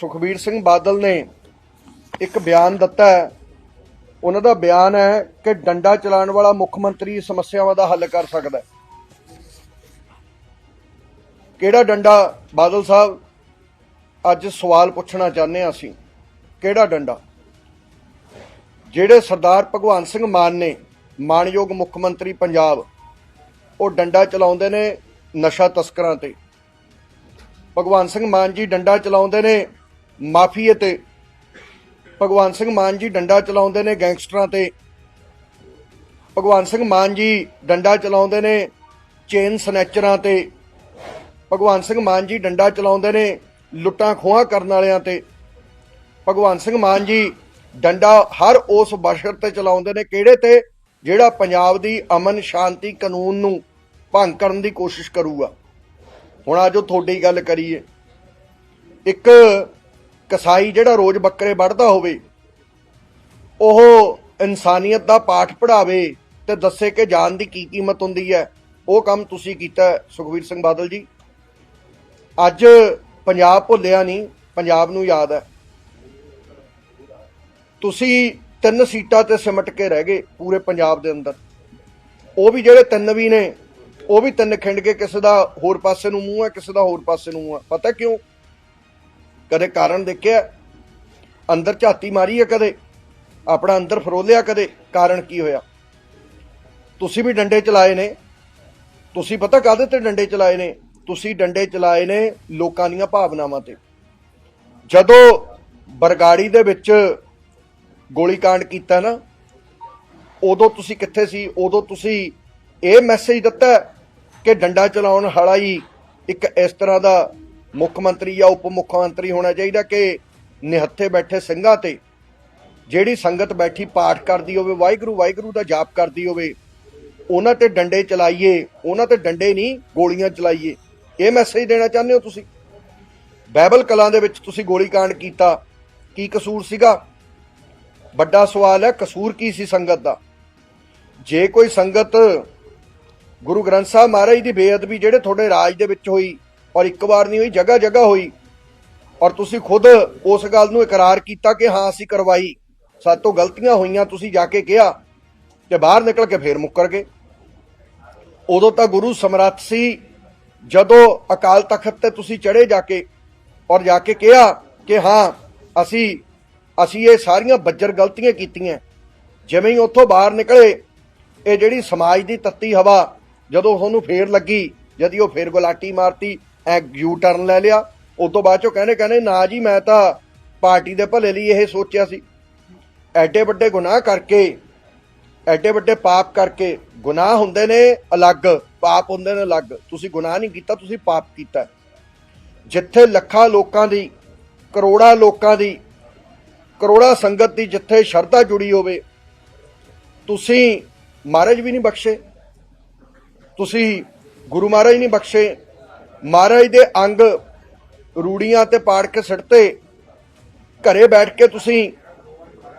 ਸੁਖਬੀਰ ਸਿੰਘ ਬਾਦਲ ਨੇ ਇੱਕ ਬਿਆਨ ਦਿੱਤਾ ਹੈ। ਉਹਨਾਂ ਦਾ ਬਿਆਨ ਹੈ ਕਿ ਡੰਡਾ ਚਲਾਉਣ ਵਾਲਾ ਮੁੱਖ ਮੰਤਰੀ ਸਮੱਸਿਆਵਾਂ ਦਾ ਹੱਲ ਕਰ ਸਕਦਾ ਹੈ। ਕਿਹੜਾ ਡੰਡਾ? ਬਾਦਲ ਸਾਹਿਬ, ਅੱਜ ਸਵਾਲ ਪੁੱਛਣਾ ਚਾਹੁੰਦੇ ਹਾਂ ਅਸੀਂ, ਕਿਹੜਾ ਡੰਡਾ? ਜਿਹੜੇ ਸਰਦਾਰ ਭਗਵੰਤ ਸਿੰਘ ਮਾਨ ਨੇ, ਮਾਨਯੋਗ ਮੁੱਖ ਮੰਤਰੀ ਪੰਜਾਬ, ਉਹ ਡੰਡਾ ਚਲਾਉਂਦੇ ਨੇ ਨਸ਼ਾ ਤਸਕਰਾਂ ਤੇ। ਭਗਵੰਤ ਸਿੰਘ ਮਾਨ ਜੀ ਡੰਡਾ ਚਲਾਉਂਦੇ ਨੇ ਮਾਫੀਏ ਤੇ। ਭਗਵੰਤ ਸਿੰਘ ਮਾਨ ਜੀ ਡੰਡਾ ਚਲਾਉਂਦੇ ਨੇ ਗੈਂਗਸਟਰਾਂ ਤੇ। ਭਗਵੰਤ ਸਿੰਘ ਮਾਨ ਜੀ ਡੰਡਾ ਚਲਾਉਂਦੇ ਨੇ ਚੇਨ ਸਨੈਚਰਾਂ ਤੇ। ਭਗਵੰਤ ਸਿੰਘ ਮਾਨ ਜੀ ਡੰਡਾ ਚਲਾਉਂਦੇ ਨੇ ਲੁੱਟਾਂ ਖੋਹਾਂ ਕਰਨ ਵਾਲਿਆਂ ਤੇ। ਭਗਵੰਤ ਸਿੰਘ ਮਾਨ ਜੀ ਡੰਡਾ ਹਰ ਉਸ ਬਸ਼ਰ ਤੇ ਚਲਾਉਂਦੇ ਨੇ ਕਿਹੜੇ ਤੇ? ਜਿਹੜਾ ਪੰਜਾਬ ਦੀ ਅਮਨ ਸ਼ਾਂਤੀ ਕਾਨੂੰਨ ਨੂੰ ਭੰਗ ਕਰਨ ਦੀ ਕੋਸ਼ਿਸ਼ ਕਰੂਗਾ। ਹੁਣ ਆਜੋ ਤੁਹਾਡੀ ਗੱਲ ਕਰੀਏ। ਇੱਕ ਕਸਾਈ ਜਿਹੜਾ ਰੋਜ਼ ਬੱਕਰੇ ਵੱਢਦਾ ਹੋਵੇ ਉਹ ਇਨਸਾਨੀਅਤ ਦਾ ਪਾਠ ਪੜਾਵੇ ਤੇ ਦੱਸੇ ਕਿ ਜਾਨ ਦੀ ਕੀ ਕੀਮਤ ਹੁੰਦੀ ਹੈ ਉਹ ਕੰਮ ਤੁਸੀਂ ਕੀਤਾ ਹੈ, ਸੁਖਵੀਰ ਸਿੰਘ ਬਾਦਲ ਜੀ। ਅੱਜ ਪੰਜਾਬ ਭੁੱਲਿਆ ਨਹੀਂ ਪੰਜਾਬ ਨੂੰ ਯਾਦ ਹੈ। ਤੁਸੀਂ ਤਿੰਨ ਸੀਟਾਂ ਤੇ ਸਿਮਟ ਕੇ ਰਹਿ ਗਏ ਪੂਰੇ ਪੰਜਾਬ ਦੇ ਅੰਦਰ। ਉਹ ਵੀ ਜਿਹੜੇ ਤਿੰਨ ਵੀ ਨੇ ਉਹ ਵੀ ਤਿੰਨ ਖਿੰਡ ਕੇ ਕਿਸੇ ਦਾ ਹੋਰ ਪਾਸੇ ਨੂੰ ਮੂੰਹ ਹੈ ਕਿਸੇ ਦਾ ਹੋਰ ਪਾਸੇ ਨੂੰ ਮੂੰਹ ਹੈ। ਪਤਾ ਕਿਉਂ? ਕਦੇ ਕਾਰਨ ਦੇਖਿਆ? ਅੰਦਰ ਝਾਤੀ ਮਾਰੀ ਹੈ ਕਦੇ? ਆਪਣਾ ਅੰਦਰ ਫਰੋਲਿਆ ਕਦੇ? ਕਾਰਨ ਕੀ ਹੋਇਆ? ਤੁਸੀਂ ਵੀ ਡੰਡੇ ਚਲਾਏ ਨੇ। ਤੁਸੀਂ ਪਤਾ ਕਾਹਦੇ ਤੇ ਡੰਡੇ ਚਲਾਏ ਨੇ? ਤੁਸੀਂ ਡੰਡੇ ਚਲਾਏ ਨੇ ਲੋਕਾਂ ਦੀਆਂ ਭਾਵਨਾਵਾਂ ਤੇ। ਜਦੋਂ ਬਰਗਾੜੀ ਦੇ ਵਿੱਚ ਗੋਲੀकांड ਕੀਤਾ ਨਾ, ਉਦੋਂ ਤੁਸੀਂ ਕਿੱਥੇ ਸੀ? ਉਦੋਂ ਤੁਸੀਂ ਇਹ ਮੈਸੇਜ ਦਿੱਤਾ ਕਿ ਡੰਡਾ ਚਲਾਉਣ ਵਾਲਾ ਹੀ ਇੱਕ ਇਸ ਤਰ੍ਹਾਂ ਦਾ ਮੁੱਖ ਮੰਤਰੀ ਜਾਂ ਉਪ ਮੁੱਖ ਮੰਤਰੀ ਹੋਣਾ ਚਾਹੀਦਾ ਕਿ ਨਿਹੱਥੇ ਬੈਠੇ ਸਿੰਘਾਂ ਤੇ ਜਿਹੜੀ ਸੰਗਤ ਬੈਠੀ ਪਾਠ ਕਰਦੀ ਹੋਵੇ, ਵਾਹਿਗੁਰੂ ਵਾਹਿਗੁਰੂ ਦਾ ਜਾਪ ਕਰਦੀ ਹੋਵੇ, ਉਹਨਾਂ ਤੇ ਡੰਡੇ ਚਲਾਈਏ, ਉਹਨਾਂ ਤੇ ਡੰਡੇ ਨਹੀਂ, ਗੋਲੀਆਂ ਚਲਾਈਏ। ਇਹ ਮੈਸੇਜ ਦੇਣਾ ਚਾਹੁੰਦੇ ਹੋ ਤੁਸੀਂ? ਬਾਈਬਲ ਕਲਾਂ ਦੇ ਵਿੱਚ ਤੁਸੀਂ ਗੋਲੀकांड ਕੀਤਾ, ਕੀ ਕਸੂਰ ਸੀਗਾ? ਵੱਡਾ ਸਵਾਲ ਹੈ, ਕਸੂਰ ਕੀ ਸੀ ਸੰਗਤ ਦਾ? ਜੇ ਕੋਈ ਸੰਗਤ ਗੁਰੂ ਗ੍ਰੰਥ ਸਾਹਿਬ ਮਹਾਰਾਜ ਦੀ ਬੇਅਦਬੀ ਜਿਹੜੇ ਤੁਹਾਡੇ ਰਾਜ ਦੇ ਵਿੱਚ ਹੋਈ ਔਰ ਇੱਕ ਵਾਰ ਨਹੀਂ ਹੋਈ, ਜਗ੍ਹਾ ਜਗ੍ਹਾ ਹੋਈ। ਔਰ ਤੁਸੀਂ ਖੁਦ ਉਸ ਗੱਲ ਨੂੰ ਇਕਰਾਰ ਕੀਤਾ ਕਿ ਹਾਂ, ਅਸੀਂ ਕਰਵਾਈ। ਸਾਡੇ ਤੋਂ ਗਲਤੀਆਂ ਹੋਈਆਂ, ਤੁਸੀਂ ਜਾ ਕੇ ਕਿਹਾ ਤੇ ਬਾਹਰ ਨਿਕਲ ਕੇ ਫੇਰ ਮੁੱਕਰ ਗਏ। ਉਦੋਂ ਤਾਂ ਗੁਰੂ ਸਮਰੱਥ ਸੀ, ਜਦੋਂ ਅਕਾਲ ਤਖਤ ਤੇ ਤੁਸੀਂ ਚੜੇ ਜਾ ਕੇ ਔਰ ਜਾ ਕੇ ਕਿਹਾ ਕਿ ਹਾਂ, ਅਸੀਂ ਅਸੀਂ ਇਹ ਸਾਰੀਆਂ ਬੱਜਰ ਗਲਤੀਆਂ ਕੀਤੀਆਂ। ਜਿਵੇਂ ਹੀ ਉੱਥੋਂ ਬਾਹਰ ਨਿਕਲੇ, ਇਹ ਜਿਹੜੀ ਸਮਾਜ ਦੀ ਤੱਤੀ ਹਵਾ ਜਦੋਂ ਤੁਹਾਨੂੰ ਫੇਰ ਲੱਗੀ, ਜਦੀ ਉਹ ਫੇਰ ਗੁਲਾਟੀ ਮਾਰਤੀ ਐ ਯੂ ਟਰਨ ਲੈ ਲਿਆ। ਉਸ ਤੋਂ ਬਾਅਦ ਚੋਂ ਕਹਿੰਦੇ ਕਹਿੰਦੇ, ਨਾ ਜੀ, ਮੈਂ ਤਾਂ ਪਾਰਟੀ ਦੇ ਭਲੇ ਲਈ ਇਹ ਸੋਚਿਆ ਸੀ। ਐਡੇ ਵੱਡੇ ਗੁਨਾਹ ਕਰਕੇ, ਐਡੇ ਵੱਡੇ ਪਾਪ ਕਰਕੇ ਗੁਨਾਹ ਹੁੰਦੇ ਨੇ ਅਲੱਗ, ਪਾਪ ਹੁੰਦੇ ਨੇ ਅਲੱਗ। ਤੁਸੀਂ ਗੁਨਾਹ ਨਹੀਂ ਕੀਤਾ, ਤੁਸੀਂ ਪਾਪ ਕੀਤਾ। ਜਿੱਥੇ ਲੱਖਾਂ ਲੋਕਾਂ ਦੀ, ਕਰੋੜਾਂ ਲੋਕਾਂ ਦੀ, ਕਰੋੜਾਂ ਸੰਗਤ ਦੀ ਜਿੱਥੇ ਸ਼ਰਧਾ ਜੁੜੀ ਹੋਵੇ, ਤੁਸੀਂ ਮਹਾਰਾਜ ਵੀ ਨਹੀਂ ਬਖਸ਼ੇ। ਤੁਸੀਂ ਗੁਰੂ ਮਹਾਰਾਜ ਨਹੀਂ ਬਖਸ਼ੇ। ਮਹਾਰਾਜ ਦੇ ਅੰਗ ਰੂੜੀਆਂ ਤੇ ਪਾੜ ਕੇ ਸਿੱਟਤੇ। ਘਰੇ ਬੈਠ ਕੇ ਤੁਸੀਂ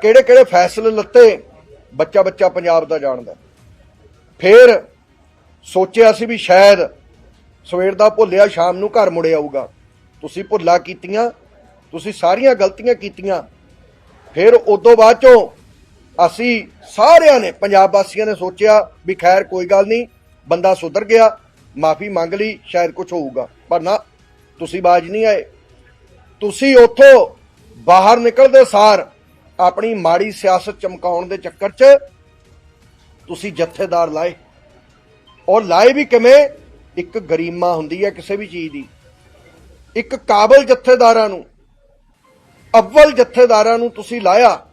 ਕਿਹੜੇ ਕਿਹੜੇ ਫੈਸਲੇ ਲੱਤੇ, ਬੱਚਾ ਬੱਚਾ ਪੰਜਾਬ ਦਾ ਜਾਣਦਾ। ਫਿਰ ਸੋਚਿਆ ਸੀ ਵੀ ਸ਼ਾਇਦ ਸਵੇਰ ਦਾ ਭੁੱਲਿਆ, ਸ਼ਾਮ ਨੂੰ ਘਰ ਮੁੜ ਆਊਗਾ। ਤੁਸੀਂ ਭੁੱਲਾ ਕੀਤੀਆਂ, ਤੁਸੀਂ ਸਾਰੀਆਂ ਗਲਤੀਆਂ ਕੀਤੀਆਂ। ਫਿਰ ਉਦੋਂ ਬਾਅਦ ਚੋਂ ਅਸੀਂ ਸਾਰਿਆਂ ਨੇ, ਪੰਜਾਬ ਵਾਸੀਆਂ ਨੇ ਸੋਚਿਆ ਵੀ ਖੈਰ ਕੋਈ ਗੱਲ ਨਹੀਂ, ਬੰਦਾ ਸੁਧਰ ਗਿਆ। ਮਾਫੀ ਮੰਗ ਲਈ, ਸ਼ਾਇਦ ਕੁਝ ਹੋਊਗਾ। ਪਰ ਨਾ, ਤੁਸੀਂ ਬਾਜ ਨਹੀਂ ਆਏ। ਤੁਸੀਂ ਉੱਥੋਂ ਬਾਹਰ ਨਿਕਲਦੇ ਸਾਰ ਆਪਣੀ ਮਾੜੀ ਸਿਆਸਤ ਚਮਕਾਉਣ ਦੇ ਚੱਕਰ 'ਚ ਤੁਸੀਂ ਜਥੇਦਾਰ ਲਾਏ। ਔਰ ਲਾਏ ਵੀ ਕਿਵੇਂ? ਇੱਕ ਗਰੀਮਾ ਹੁੰਦੀ ਹੈ ਕਿਸੇ ਵੀ ਚੀਜ਼ ਦੀ। ਇੱਕ ਕਾਬਲ ਜਥੇਦਾਰਾਂ ਨੂੰ, ਅਵਲ ਜਥੇਦਾਰਾਂ ਨੂੰ ਤੁਸੀਂ ਲਾਇਆ।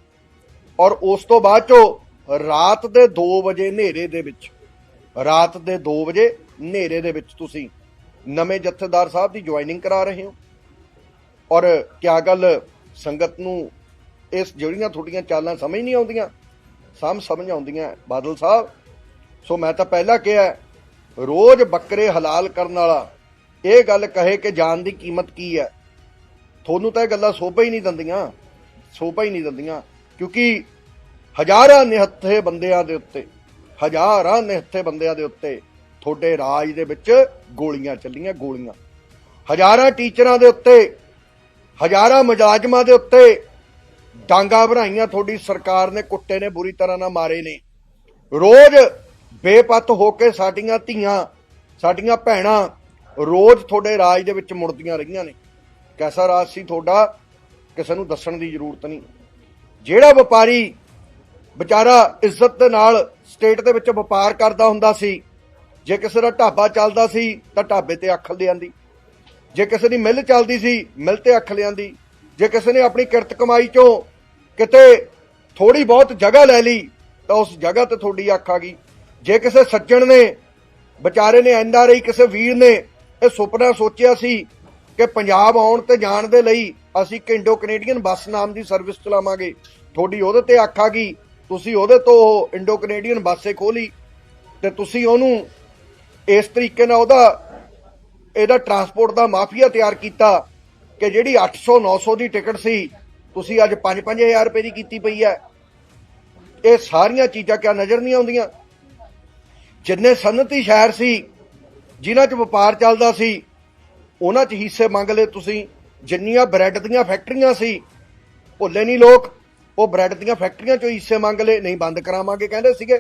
ਔਰ ਉਸ ਤੋਂ ਬਾਅਦ ਚੋਂ ਰਾਤ ਦੇ 2 ਵਜੇ ਹਨੇਰੇ ਦੇ ਵਿੱਚ, ਰਾਤ ਦੇ 2 ਵਜੇ ਹਨੇਰੇ ਦੇ ਵਿੱਚ ਤੁਸੀਂ ਨਵੇਂ ਜਥੇਦਾਰ ਸਾਹਿਬ ਦੀ ਜੁਆਇਨਿੰਗ ਕਰਾ ਰਹੇ ਹੋ। ਔਰ ਕਿਆ ਗੱਲ ਸੰਗਤ ਨੂੰ ਇਸ ਜਿਹੜੀਆਂ ਤੁਹਾਡੀਆਂ ਚਾਲਾਂ ਸਮਝ ਨਹੀਂ ਆਉਂਦੀਆਂ ਸਮ ਸਮਝ ਆਉਂਦੀਆਂ ਬਾਦਲ ਸਾਹਿਬ। ਸੋ ਮੈਂ ਤਾਂ ਪਹਿਲਾਂ ਕਿਹਾ ਰੋਜ਼ ਬੱਕਰੇ ਹਲਾਲ ਕਰਨ ਵਾਲਾ, ਇਹ ਗੱਲ ਕਹੇ ਕਿ ਜਾਨ ਦੀ ਕੀਮਤ ਕੀ ਹੈ? ਤੁਹਾਨੂੰ ਤਾਂ ਇਹ ਗੱਲਾਂ ਸੋਭਾ ਹੀ ਨਹੀਂ ਦਿੰਦੀਆਂ, ਸੋਭਾ ਹੀ ਨਹੀਂ ਦਿੰਦੀਆਂ, ਕਿਉਂਕਿ ਹਜ਼ਾਰਾਂ ਨਿਹੱਥੇ ਬੰਦਿਆਂ ਦੇ ਉੱਤੇ, ਹਜ਼ਾਰਾਂ ਨਿਹੱਥੇ ਬੰਦਿਆਂ ਦੇ ਉੱਤੇ ਤੁਹਾਡੇ ਰਾਜ ਦੇ ਵਿੱਚ ਗੋਲੀਆਂ ਚੱਲੀਆਂ, ਗੋਲੀਆਂ। ਹਜ਼ਾਰਾਂ ਟੀਚਰਾਂ ਦੇ ਉੱਤੇ, ਹਜ਼ਾਰਾਂ ਮੁਲਾਜ਼ਮਾਂ ਦੇ ਉੱਤੇ ਡਾਂਗਾ ਭਰਾਈਆਂ ਤੁਹਾਡੀ ਸਰਕਾਰ ਨੇ ਕੁੱਟੇ ਨੇ ਬੁਰੀ ਤਰ੍ਹਾਂ ਨਾਲ ਮਾਰੇ ਨੇ। ਰੋਜ਼ ਬੇਪਤ ਹੋ ਕੇ ਸਾਡੀਆਂ ਧੀਆਂ, ਸਾਡੀਆਂ ਭੈਣਾਂ ਰੋਜ਼ ਤੁਹਾਡੇ ਰਾਜ ਦੇ ਵਿੱਚ ਮੁੜਦੀਆਂ ਰਹੀਆਂ ਨੇ। ਕੈਸਾ ਰਾਜ ਸੀ ਤੁਹਾਡਾ? ਕਿਸੇ ਨੂੰ ਦੱਸਣ ਦੀ ਜ਼ਰੂਰਤ ਨਹੀਂ। ਜਿਹੜਾ ਵਪਾਰੀ ਵਿਚਾਰਾ ਇੱਜ਼ਤ ਦੇ ਨਾਲ ਸਟੇਟ ਦੇ ਵਿੱਚ ਵਪਾਰ ਕਰਦਾ ਹੁੰਦਾ ਸੀ ਜੇ ਕਿਸੇ ਦਾ ਢਾਬਾ ਚੱਲਦਾ ਸੀ ਤਾਂ ਢਾਬੇ ਤੇ ਅੱਖ ਲਿਆਂਦੀ। ਜੇ ਕਿਸੇ ਦੀ ਮਿਲ ਚੱਲਦੀ ਸੀ, ਮਿਲ ਤੇ ਅੱਖ ਲਿਆਂਦੀ। ਜੇ ਕਿਸੇ ਨੇ ਆਪਣੀ ਕਿਰਤ ਕਮਾਈ ਚੋਂ ਕਿਤੇ ਥੋੜੀ ਬਹੁਤ ਜਗ੍ਹਾ ਲੈ ਲਈ, ਤਾਂ ਉਸ ਜਗ੍ਹਾ ਤੇ ਤੁਹਾਡੀ ਅੱਖ ਆ ਗਈ। ਜੇ ਕਿਸੇ ਸੱਜਣ ਨੇ, ਵਿਚਾਰੇ ਨੇ ਐਨਆਰਆਈ ਕਿਸੇ ਵੀਰ ਨੇ ਇਹ ਸੁਪਨਾ ਸੋਚਿਆ ਸੀ ਕਿ ਪੰਜਾਬ ਆਉਣ ਤੇ ਜਾਣ ਦੇ ਲਈ ਅਸੀਂ ਇੱਕ ਇੰਡੋ ਕੈਨੇਡੀਅਨ ਬੱਸ ਨਾਮ ਦੀ ਸਰਵਿਸ ਚਲਾਵਾਂਗੇ। ਤੁਹਾਡੀ ਉਹਦੇ ਤੇ ਅੱਖ ਆ ਗਈ, ਤੁਸੀਂ ਉਹਦੇ ਤੋਂ ਉਹ ਇੰਡੋ ਕੈਨੇਡੀਅਨ ਬੱਸੇ ਖੋਲੀ ਤੇ ਤੁਸੀਂ ਉਹਨੂੰ ਇਸ ਤਰੀਕੇ ਨਾਲ ਉਹਦਾ, ਇਹਦਾ ਟਰਾਂਸਪੋਰਟ ਦਾ ਮਾਫੀਆ ਤਿਆਰ ਕੀਤਾ ਕਿ ਜਿਹੜੀ 800 900 ਦੀ ਟਿਕਟ ਸੀ, ਤੁਸੀਂ ਅੱਜ 5-5000 ਰੁਪਏ ਦੀ ਕੀਤੀ ਪਈ ਹੈ। ਇਹ ਸਾਰੀਆਂ ਚੀਜ਼ਾਂ ਕਿਆ ਨਜ਼ਰ ਨਹੀਂ ਆਉਂਦੀਆਂ? ਜਿੰਨੇ ਸਨਅਤੀ ਸ਼ਹਿਰ ਸੀ, ਜਿਨ੍ਹਾਂ 'ਚ ਵਪਾਰ ਚੱਲਦਾ ਸੀ, ਉਹਨਾਂ 'ਚ ਹਿੱਸੇ ਮੰਗ ਲਏ ਤੁਸੀਂ। ਜਿੰਨੀਆਂ ਬ੍ਰੈਡ ਦੀਆਂ ਫੈਕਟਰੀਆਂ ਸੀ, ਭੁੱਲੇ ਨਹੀਂ ਲੋਕ, ਉਹ ਬ੍ਰੈਡ ਦੀਆਂ ਫੈਕਟਰੀਆਂ 'ਚੋਂ ਹਿੱਸੇ ਮੰਗ ਲਏ, ਨਹੀਂ ਬੰਦ ਕਰਾਵਾਂਗੇ, ਕਹਿੰਦੇ ਸੀਗੇ।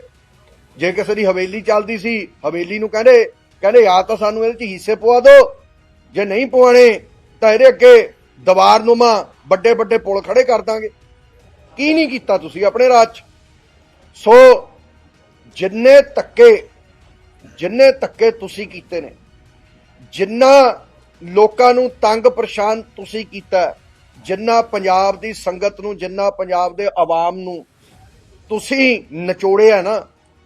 ਜੇ ਕਿਸੇ ਦੀ ਹਵੇਲੀ ਚੱਲਦੀ ਸੀ, ਹਵੇਲੀ ਨੂੰ ਕਹਿੰਦੇ ਕਹਿੰਦੇ, ਆ ਤਾਂ ਸਾਨੂੰ ਇਹਦੇ 'ਚ ਹਿੱਸੇ ਪਵਾ ਦਿਓ ਜੇ ਨਹੀਂ ਪਵਾਣੇ ਤਾਂ ਇਹਦੇ ਅੱਗੇ ਦੀਵਾਰ ਨੂਮਾ ਵੱਡੇ ਵੱਡੇ ਪੁਲ ਖੜੇ ਕਰ ਦਾਂਗੇ। ਕੀ ਨਹੀਂ ਕੀਤਾ ਤੁਸੀਂ ਆਪਣੇ ਰਾਜ 'ਚ? ਸੋ ਜਿੰਨੇ ਧੱਕੇ ਜਿੰਨੇ ਧੱਕੇ ਤੁਸੀਂ ਕੀਤੇ ਨੇ, ਜਿੰਨਾ ਲੋਕਾਂ ਨੂੰ ਤੰਗ ਪਰੇਸ਼ਾਨ ਤੁਸੀਂ ਕੀਤਾ, ਜਿੰਨਾ ਪੰਜਾਬ ਦੀ ਸੰਗਤ ਨੂੰ, ਜਿੰਨਾ ਪੰਜਾਬ ਦੇ ਆਵਾਮ ਨੂੰ ਤੁਸੀਂ ਨਿਚੋੜਿਆ ਨਾ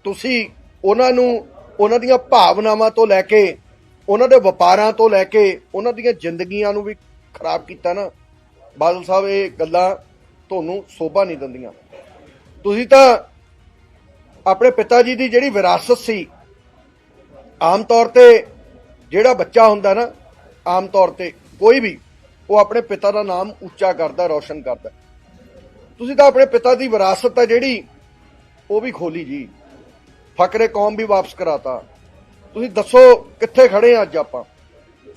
ਤੁਸੀਂ ਉਹਨਾਂ ਨੂੰ, ਉਹਨਾਂ ਦੀਆਂ ਭਾਵਨਾਵਾਂ ਤੋਂ ਲੈ ਕੇ, ਉਹਨਾਂ ਦੇ ਵਪਾਰਾਂ ਤੋਂ ਲੈ ਕੇ, ਉਹਨਾਂ ਦੀਆਂ ਜ਼ਿੰਦਗੀਆਂ ਨੂੰ ਵੀ ਖਰਾਬ ਕੀਤਾ ਨਾ, ਬਾਦਲ ਸਾਹਿਬ ਇਹ ਗੱਲਾਂ ਤੁਹਾਨੂੰ ਸੋਭਾ ਨਹੀਂ ਦਿੰਦੀਆਂ। ਤੁਸੀਂ ਤਾਂ ਆਪਣੇ ਪਿਤਾ ਜੀ ਦੀ ਜਿਹੜੀ ਵਿਰਾਸਤ ਸੀ, ਆਮ ਤੌਰ ਤੇ ਜਿਹੜਾ ਬੱਚਾ ਹੁੰਦਾ ਨਾ, ਆਮ ਤੌਰ ਤੇ ਕੋਈ ਵੀ, ਉਹ ਆਪਣੇ ਪਿਤਾ ਦਾ ਨਾਮ ਉੱਚਾ ਕਰਦਾ, ਰੌਸ਼ਨ ਕਰਦਾ। ਤੁਸੀਂ ਤਾਂ ਆਪਣੇ ਪਿਤਾ ਦੀ ਵਿਰਾਸਤ ਆ ਜਿਹੜੀ, ਉਹ ਵੀ ਖੋਲੀ ਜੀ। ਫਕਰੇ ਕੌਮ ਵੀ ਵਾਪਸ ਕਰਾਤਾ। ਤੁਸੀਂ ਦੱਸੋ ਕਿੱਥੇ ਖੜੇ ਆ ਅੱਜ ਆਪਾਂ?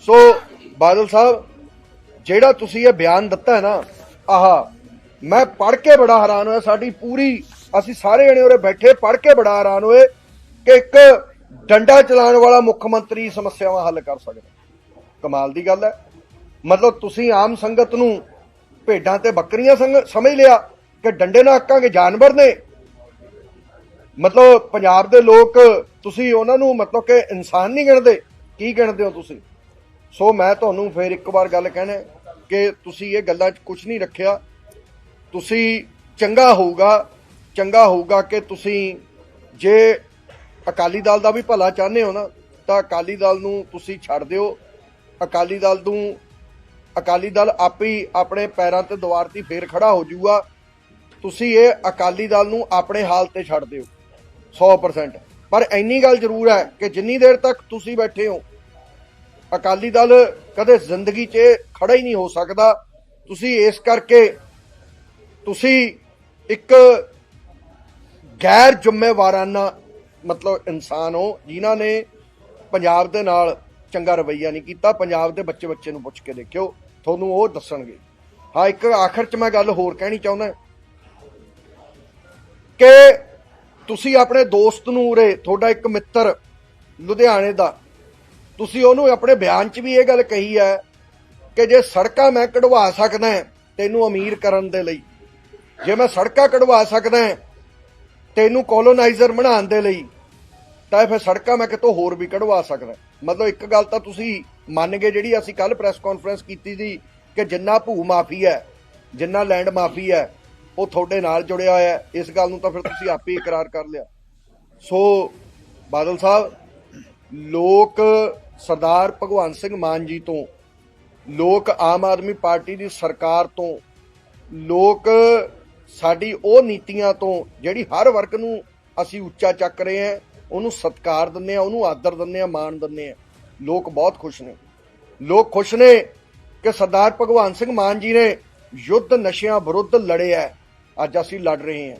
ਸੋ ਬਾਦਲ ਸਾਹਿਬ, ਜਿਹੜਾ ਤੁਸੀਂ ਇਹ ਬਿਆਨ ਦਿੱਤਾ ਹੈ ਨਾ, ਆਹਾ ਮੈਂ ਪੜ੍ਹ ਕੇ ਬੜਾ ਹੈਰਾਨ ਹੋਇਆ, ਸਾਡੀ ਪੂਰੀ, ਅਸੀਂ ਸਾਰੇ ਜਣੇ ਉਰੇ ਬੈਠੇ ਪੜ੍ਹ ਕੇ ਬੜਾ ਹੈਰਾਨ ਹੋਏ ਕਿ ਇੱਕ ਡੰਡਾ ਚਲਾਉਣ ਵਾਲਾ ਮੁੱਖ ਮੰਤਰੀ ਸਮੱਸਿਆਵਾਂ ਹੱਲ ਕਰ ਸਕਦਾ। ਕਮਾਲ ਦੀ ਗੱਲ ਹੈ। ਮਤਲਬ ਤੁਸੀਂ ਆਮ ਸੰਗਤ ਨੂੰ ਭੇਡਾਂ ਤੇ ਬੱਕਰੀਆਂ ਸਮਝ ਲਿਆ ਕਿ ਡੰਡੇ ਨਾਲ ਹੱਕਾਂਗੇ ਜਾਨਵਰ ਨੇ ਮਤਲਬ ਪੰਜਾਬ ਦੇ ਲੋਕ, ਤੁਸੀਂ ਉਹਨਾਂ ਨੂੰ ਮਤਲਬ ਕਿ ਇਨਸਾਨ ਨਹੀਂ ਗਿਣਦੇ। ਕੀ ਗਿਣਦੇ ਹੋ ਤੁਸੀਂ? ਸੋ ਮੈਂ ਤੁਹਾਨੂੰ ਫੇਰ ਇੱਕ ਵਾਰ ਗੱਲ ਕਹਿਣਾ ਕਿ ਤੁਸੀਂ ਇਹ ਗੱਲਾਂ 'ਚ ਕੁਝ ਨਹੀਂ ਰੱਖਿਆ। ਤੁਸੀਂ ਚੰਗਾ ਹੋਊਗਾ ਚੰਗਾ ਹੋਊਗਾ ਕਿ ਤੁਸੀਂ ਜੇ ਅਕਾਲੀ ਦਲ ਦਾ ਵੀ ਭਲਾ ਚਾਹੁੰਦੇ ਹੋ ਨਾ, ਤਾਂ ਅਕਾਲੀ ਦਲ ਨੂੰ ਤੁਸੀਂ ਛੱਡ ਦਿਓ। ਅਕਾਲੀ ਦਲ ਨੂੰ, ਅਕਾਲੀ ਦਲ ਆਪੇ ਹੀ ਆਪਣੇ ਪੈਰਾਂ ਤੇ ਦੁਆਰ ਤੇ ਫੇਰ ਖੜਾ ਹੋ ਜਾਊਗਾ। ਤੁਸੀਂ ਇਹ ਅਕਾਲੀ ਦਲ ਨੂੰ ਆਪਣੇ ਹਾਲ ਤੇ ਛੱਡ ਦਿਓ। 100% ਪਰ ਇੰਨੀ ਗੱਲ ਜ਼ਰੂਰ ਹੈ ਕਿ ਜਿੰਨੀ ਦੇਰ ਤੱਕ ਤੁਸੀਂ ਬੈਠੇ ਹੋ, ਅਕਾਲੀ ਦਲ ਕਦੇ ਜ਼ਿੰਦਗੀ 'ਚ ਖੜਾ ਹੀ ਨਹੀਂ ਹੋ ਸਕਦਾ। ਤੁਸੀਂ ਇਸ ਕਰਕੇ ਤੁਸੀਂ ਇੱਕ ਗੈਰ ਜ਼ਿੰਮੇਵਾਰਾਨਾ ਮਤਲਬ ਇਨਸਾਨ ਹੋ, ਜਿਨ੍ਹਾਂ ਨੇ ਪੰਜਾਬ ਦੇ ਨਾਲ ਚੰਗਾ ਰਵੱਈਆ ਨਹੀਂ ਕੀਤਾ। ਪੰਜਾਬ ਦੇ ਬੱਚੇ ਬੱਚੇ ਨੂੰ ਪੁੱਛ ਕੇ ਦੇਖਿਓ, ਤੁਹਾਨੂੰ ਉਹ ਦੱਸਣਗੇ। ਹਾਂ, ਇੱਕ ਆਖਰ 'ਚ ਮੈਂ ਗੱਲ ਹੋਰ ਕਹਿਣੀ ਚਾਹੁੰਦਾ। ਕਿ ਤੁਸੀਂ ਆਪਣੇ ਦੋਸਤ ਨੂੰ ਉਰੇ, ਤੁਹਾਡਾ ਇੱਕ ਮਿੱਤਰ ਲੁਧਿਆਣੇ ਦਾ, ਤੁਸੀਂ ਉਹਨੂੰ ਆਪਣੇ ਬਿਆਨ 'ਚ ਵੀ ਇਹ ਗੱਲ ਕਹੀ ਹੈ ਕਿ ਜੇ ਸੜਕਾਂ ਮੈਂ ਕਢਵਾ ਸਕਦਾ ਤੈਨੂੰ ਅਮੀਰ ਕਰਨ ਦੇ ਲਈ, ਜੇ ਮੈਂ ਸੜਕਾਂ ਕਢਵਾ ਸਕਦਾ ਤੈਨੂੰ ਕੋਲੋਨਾਈਜ਼ਰ ਬਣਾਉਣ ਦੇ ਲਈ, ਤਾਂ ਫਿਰ ਸੜਕਾਂ ਮੈਂ ਕਿਤੋਂ ਹੋਰ ਵੀ ਕਢਵਾ ਸਕਦਾ ਮਤਲਬ ਇੱਕ ਗੱਲ ਤਾਂ ਤੁਸੀਂ ਮੰਨ ਗਏ ਜਿਹੜੀ ਅਸੀਂ ਕੱਲ ਪ੍ਰੈਸ ਕਾਨਫਰੰਸ ਕੀਤੀ ਸੀ ਕਿ ਜਿੰਨਾ ਭੂ ਮਾਫੀ ਹੈ, ਜਿੰਨਾ ਲੈਂਡ ਮਾਫੀ ਹੈ ਉਹ ਤੁਹਾਡੇ ਨਾਲ ਜੁੜਿਆ ਹੋਇਆ ਹੈ। ਇਸ ਗੱਲ ਨੂੰ ਤਾਂ ਫਿਰ ਤੁਸੀਂ ਆਪੇ ਹੀ ਇਕਰਾਰ ਕਰ ਲਿਆ। ਸੋ ਬਾਦਲ ਸਾਹਿਬ, ਲੋਕ ਸਰਦਾਰ ਭਗਵੰਤ ਸਿੰਘ ਮਾਨ ਜੀ ਤੋਂ, ਲੋਕ ਆਮ ਆਦਮੀ ਪਾਰਟੀ ਦੀ ਸਰਕਾਰ ਤੋਂ, ਲੋਕ ਸਾਡੀ ਉਹ ਨੀਤੀਆਂ ਤੋਂ, ਜਿਹੜੀ ਹਰ ਵਰਗ ਨੂੰ ਅਸੀਂ ਉੱਚਾ ਚੱਕ ਰਹੇ ਹਾਂ, ਉਹਨੂੰ ਸਤਿਕਾਰ ਦਿੰਦੇ ਆ ਉਹਨੂੰ ਆਦਰ ਦਿੰਦੇ ਆ ਮਾਣ ਦਿੰਦੇ ਆ ਲੋਕ ਬਹੁਤ ਖੁਸ਼ ਨੇ। ਲੋਕ ਖੁਸ਼ ਨੇ ਕਿ ਸਰਦਾਰ ਭਗਵਾਨ ਸਿੰਘ ਮਾਨ ਜੀ ਨੇ ਯੁੱਧ ਨਸ਼ਿਆਂ ਵਿਰੁੱਧ ਲੜਿਆ ਅੱਜ ਅਸੀਂ ਲੜ ਰਹੇ ਹਾਂ।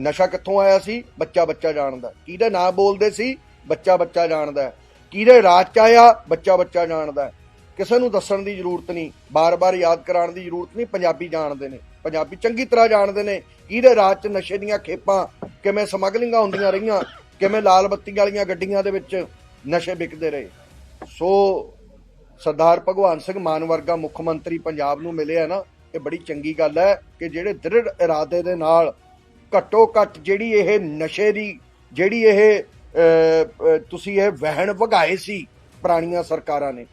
ਨਸ਼ਾ ਕਿੱਥੋਂ ਆਇਆ ਸੀ? ਬੱਚਾ ਬੱਚਾ ਜਾਣਦਾ। ਕਿਹਦੇ ਨਾਂ ਬੋਲਦੇ ਸੀ? ਬੱਚਾ ਬੱਚਾ ਜਾਣਦਾ। ਕਿਹਦੇ ਰਾਜ ਚ ਆਇਆ? ਬੱਚਾ ਬੱਚਾ ਜਾਣਦਾ। ਕਿਸੇ ਨੂੰ ਦੱਸਣ ਦੀ ਜ਼ਰੂਰਤ ਨਹੀਂ। ਬਾਰ-ਬਾਰ ਯਾਦ ਕਰਾਉਣ ਦੀ ਜ਼ਰੂਰਤ ਨਹੀਂ। ਪੰਜਾਬੀ ਜਾਣਦੇ ਨੇ। ਪੰਜਾਬੀ ਚੰਗੀ ਤਰ੍ਹਾਂ ਜਾਣਦੇ ਨੇ ਕਿਹਦੇ ਰਾਜ 'ਚ ਨਸ਼ੇ ਦੀਆਂ ਖੇਪਾਂ ਕਿਵੇਂ ਸਮਗਲਿੰਗਾਂ ਹੁੰਦੀਆਂ ਰਹੀਆਂ, ਕਿਵੇਂ ਲਾਲ ਬੱਤੀ ਵਾਲੀਆਂ ਗੱਡੀਆਂ ਦੇ ਵਿੱਚ ਨਸ਼ੇ ਵਿਕਦੇ ਰਹੇ। ਸੋ ਸਰਦਾਰ ਭਗਵਾਨ ਸਿੰਘ ਮਾਨ ਵਰਗਾ ਮੁੱਖ ਮੰਤਰੀ ਪੰਜਾਬ ਨੂੰ ਮਿਲਿਆ ਨਾ ਇਹ ਬੜੀ ਚੰਗੀ ਗੱਲ ਹੈ ਕਿ ਜਿਹੜੇ ਦ੍ਰਿੜ ਇਰਾਦੇ ਦੇ ਨਾਲ ਘੱਟੋ ਘੱਟ ਜਿਹੜੀ ਇਹ ਨਸ਼ੇ ਦੀ, ਜਿਹੜੀ ਇਹ ਤੁਸੀਂ ਇਹ ਵਹਿਣ ਵਗਾਏ ਸੀ ਪੁਰਾਣੀਆਂ ਸਰਕਾਰਾਂ ਨੇ,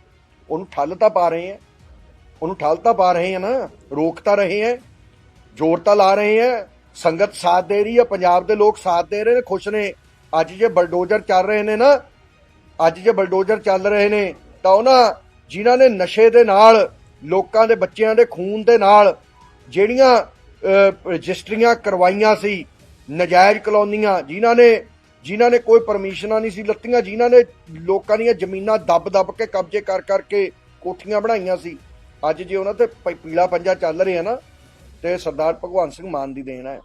ਉਹਨੂੰ ਠੱਲ ਤਾਂ ਪਾ ਰਹੇ ਆ ਉਹਨੂੰ ਠੱਲ ਤਾਂ ਪਾ ਰਹੇ ਆ ਨਾ, ਰੋਕ ਤਾਂ ਰਹੇ ਆ ਜ਼ੋਰ ਤਾਂ ਲਾ ਰਹੇ ਆ ਸੰਗਤ ਸਾਥ ਦੇ ਰਹੀ ਹੈ, ਪੰਜਾਬ ਦੇ ਲੋਕ ਸਾਥ ਦੇ ਰਹੇ ਨੇ, ਖੁਸ਼ ਨੇ। ਅੱਜ ਜੇ ਬਲਡੋਜ਼ਰ ਚੱਲ ਰਹੇ ਨੇ ਨਾ, ਅੱਜ ਜੇ ਬਲਡੋਜ਼ਰ ਚੱਲ ਰਹੇ ਨੇ, ਤਾਂ ਉਹਨਾਂ ਜਿਨ੍ਹਾਂ ਨੇ ਨਸ਼ੇ ਦੇ ਨਾਲ ਲੋਕਾਂ ਦੇ ਬੱਚਿਆਂ ਦੇ ਖੂਨ ਦੇ ਨਾਲ ਜਿਹੜੀਆਂ ਰਜਿਸਟਰੀਆਂ ਕਰਵਾਈਆਂ ਸੀ, ਨਜਾਇਜ਼ ਕਲੋਨੀਆਂ, ਜਿਨ੍ਹਾਂ ਨੇ ਜਿਨ੍ਹਾਂ ਨੇ ਕੋਈ ਪਰਮਿਸ਼ਨਾਂ ਨਹੀਂ ਸੀ ਲੱਤੀਆਂ, ਜਿਨ੍ਹਾਂ ਨੇ ਲੋਕਾਂ ਦੀਆਂ ਜ਼ਮੀਨਾਂ ਦੱਬ-ਦੱਬ ਕੇ ਕਬਜ਼ੇ ਕਰ ਕਰਕੇ ਕੋਠੀਆਂ ਬਣਾਈਆਂ ਸੀ। ਅੱਜ ਜੇ ਉਹਨਾਂ ਤੇ ਪੀਲਾ ਪੰਜਾ ਚੱਲ ਰਿਹਾ ਨਾ, ਤੇ ਸਰਦਾਰ ਭਗਵੰਤ ਸਿੰਘ ਮਾਨ ਦੀ ਦੇਣ ਹੈ।